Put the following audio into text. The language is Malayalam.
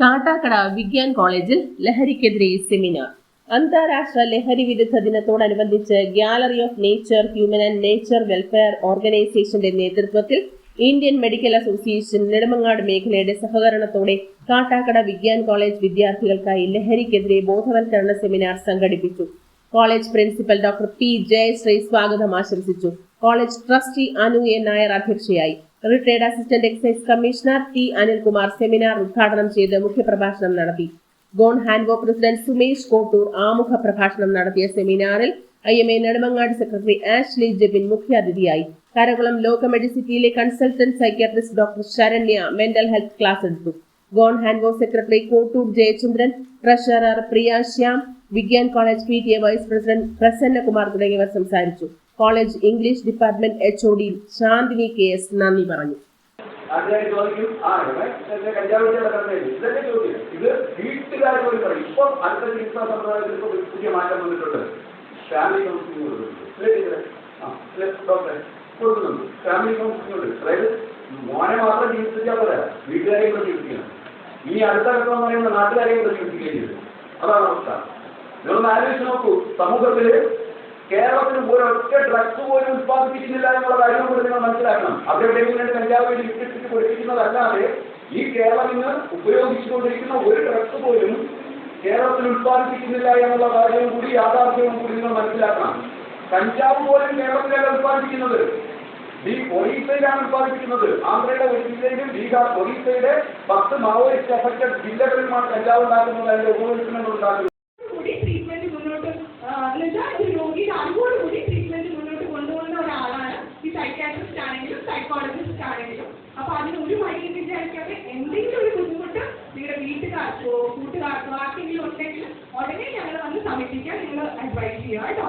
കാട്ടാക്കട വിജ്ഞാൻ കോളേജിൽ ലഹരിക്കെതിരെ സെമിനാർ. അന്താരാഷ്ട്ര ലഹരി വിരുദ്ധ ദിനത്തോടനുബന്ധിച്ച് gallery of nature human and nature welfare ഓർഗനൈസേഷന്റെ നേതൃത്വത്തിൽ ഇന്ത്യൻ മെഡിക്കൽ അസോസിയേഷൻ നെടുമങ്ങാട് മേഖലയുടെ സഹകരണത്തോടെ കാട്ടാക്കട വിജ്ഞാൻ കോളേജ് വിദ്യാർത്ഥികൾക്കായി ലഹരിക്കെതിരെ ബോധവൽക്കരണ സെമിനാർ സംഘടിപ്പിച്ചു. College principal doctor P Jayasree സ്വാഗതം ആശംസിച്ചു. College trustee Anu N Nair അധ്യക്ഷയായി. Retired assistant excise commissioner T Anilkumar seminar ഉദ്ഘാടനം ചെയ്ത് മുഖ്യപ്രഭാഷണം നടത്തി. ഗോൺ ഹാൻവോ പ്രസിഡന്റ് സുമേഷ് കോട്ടൂർ ആമുഖ പ്രഭാഷണം നടത്തിയ സെമിനാറിൽ I M A Nedumangad secretary Ashley Jebin മുഖ്യാതിഥിയായി. കരകുളം ലോക മെഡിസിറ്റിയിലെ consultant psychiatrist doctor Saranya mental health class എടുത്തു. Gonhanwo secretary Kottoor Jayachandran treasurer Priya Shyam Vignan college P T A vice president Prasannakumar തുടങ്ങിയവർ സംസാരിച്ചു. College English department H O D Shanthini K S നന്ദി പറഞ്ഞു. ഇത് വീട്ടുകാർ പോലും പറയും ഇപ്പം അടുത്ത ചികിത്സാ സമ്പ്രദായത്തിൽ ഇപ്പൊ ഒരു പുതിയ മാറ്റം വന്നിട്ടുണ്ട്. ഫാമിലി കൗൺസിലിംഗ് കൊടുക്കുന്നുണ്ട് ഡോക്ടറെ? കൊടുക്കുന്നുണ്ട്. ഫാമിലി കൗൺസിലിംഗ് ഉണ്ട്. മോനെ മാത്രം ചികിത്സിച്ചാൽ പോരാ വീട്ടുകാരെയും ചികിത്സിക്കണം. ഇനി അടുത്ത ഘട്ടം എന്ന് പറയുന്നത് നാട്ടുകാരെയും കൂടെ ചികിത്സിക്കുകയും ചെയ്തു അതാണ് അവസ്ഥ. നിങ്ങളൊന്ന് ആലോചിച്ച് നോക്കൂ. സമൂഹത്തിൽ കേരളത്തിൽ ഒരൊറ്റ ഡ്രഗ്സ് പോലും ഉത്പാദിപ്പിക്കുന്നില്ല എന്നുള്ള കാര്യം കൂടെ നിങ്ങൾ മനസ്സിലാക്കണം. അവരെവിടെയെങ്കിലും കഞ്ചാവ് ഇട്ടിട്ട് പൊടിപ്പിക്കുന്നതല്ലാതെ ഈ കേരളം ഇന്ന് ഉപയോഗിച്ചുകൊണ്ടിരിക്കുന്ന ഒരു ഡ്രഗ്സ് പോലും കേരളത്തിൽ ഉത്പാദിപ്പിക്കുന്നില്ല എന്നുള്ള കാര്യം കൂടി യാഥാർത്ഥ്യവും കൂടി നിങ്ങൾ മനസ്സിലാക്കണം. കഞ്ചാവ് പോലും കേരളത്തിലല്ല ഉത്പാദിപ്പിക്കുന്നത്. ഈ ഒറീസയിലാണ് ഉത്പാദിപ്പിക്കുന്നത്. ആന്ധ്രയുടെ ഒരു ജില്ലയിലും ബീഹാർ ഒറീസയുടെ പത്ത് മാവോയിസ്റ്റ് അഫക്റ്റഡ് ജില്ലകളിലുമാണ് കഞ്ചാവ് ഉണ്ടാക്കുന്നത് അതിന്റെ ഉപയോഗിക്കുന്നത് ഈ സൈക്കാട്രിസ്റ്റ് ആണെങ്കിലും സൈക്കോളജിസ്റ്റ് ആണെങ്കിലും. അപ്പൊ അതിന് ഒരു മടിയും വിചാരിക്കാതെ എന്തെങ്കിലും ഒരു ബുദ്ധിമുട്ട് നിങ്ങളുടെ വീട്ടുകാർക്കോ കൂട്ടുകാർക്കോ ആർക്കെങ്കിലും ഉണ്ടെങ്കിൽ ഉടനെ ഞങ്ങൾ വന്ന് സമീപിക്കാൻ നിങ്ങൾ അഡ്വൈസ് ചെയ്യുക കേട്ടോ.